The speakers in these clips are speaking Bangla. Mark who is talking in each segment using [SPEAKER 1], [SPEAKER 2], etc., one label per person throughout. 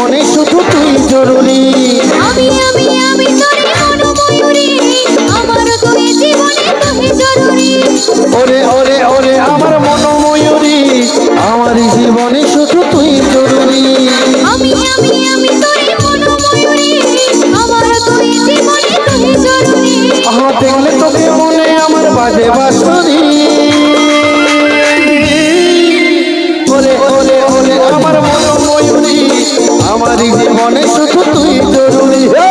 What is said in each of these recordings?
[SPEAKER 1] মনে শুধু তুই জরুরি। ওরে ওরে ওরে আমার মন ময়ূরী আমার জীবনে শুধু তুই জরুরি।
[SPEAKER 2] আমি আমি আমি মন আমার জীবনে জরুরি।
[SPEAKER 1] তোকে মনে আমার বাজে বাসুরি জীবনে শুধু তুই জরুরি। হে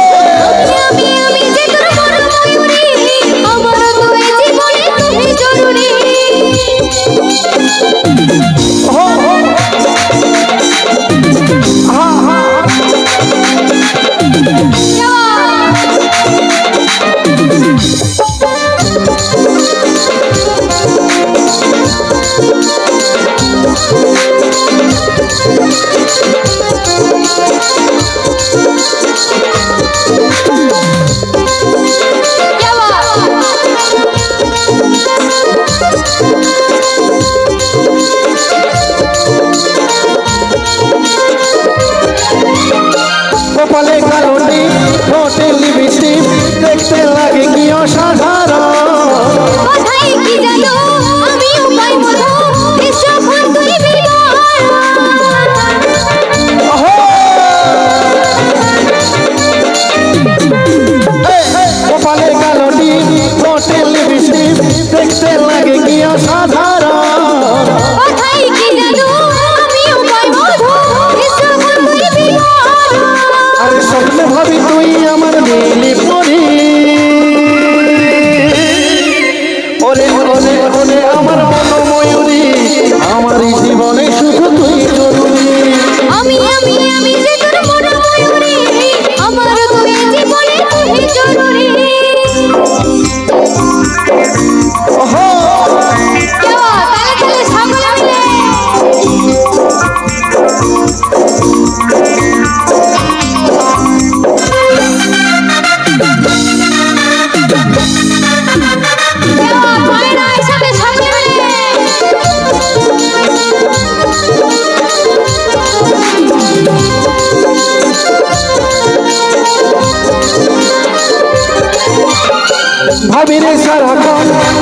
[SPEAKER 1] ভাবিরে সারা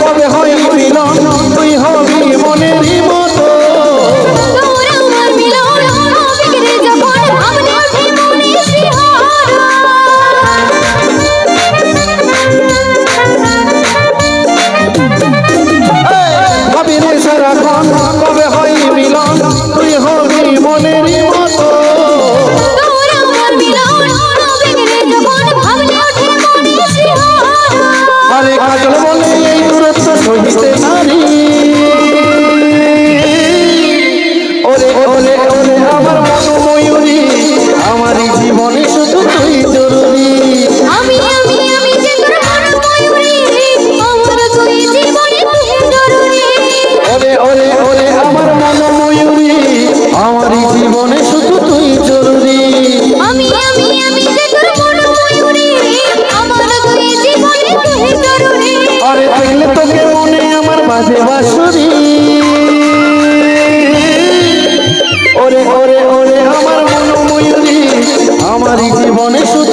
[SPEAKER 1] কবে হয় মিলন? তুই হবি মনেরই জীবনে শুধু তুই জরুরি।
[SPEAKER 2] আমি আমি আমি যে তোর মন ময়ূরী আমার তুই জীবনে তুই জরুরি।
[SPEAKER 1] আরে দেখলে তোকে মনে আমার বাজে বাঁশুরি। ওরে ওরে ওরে আমার মন ময়ূরী
[SPEAKER 2] আমার জীবনে
[SPEAKER 1] শুধু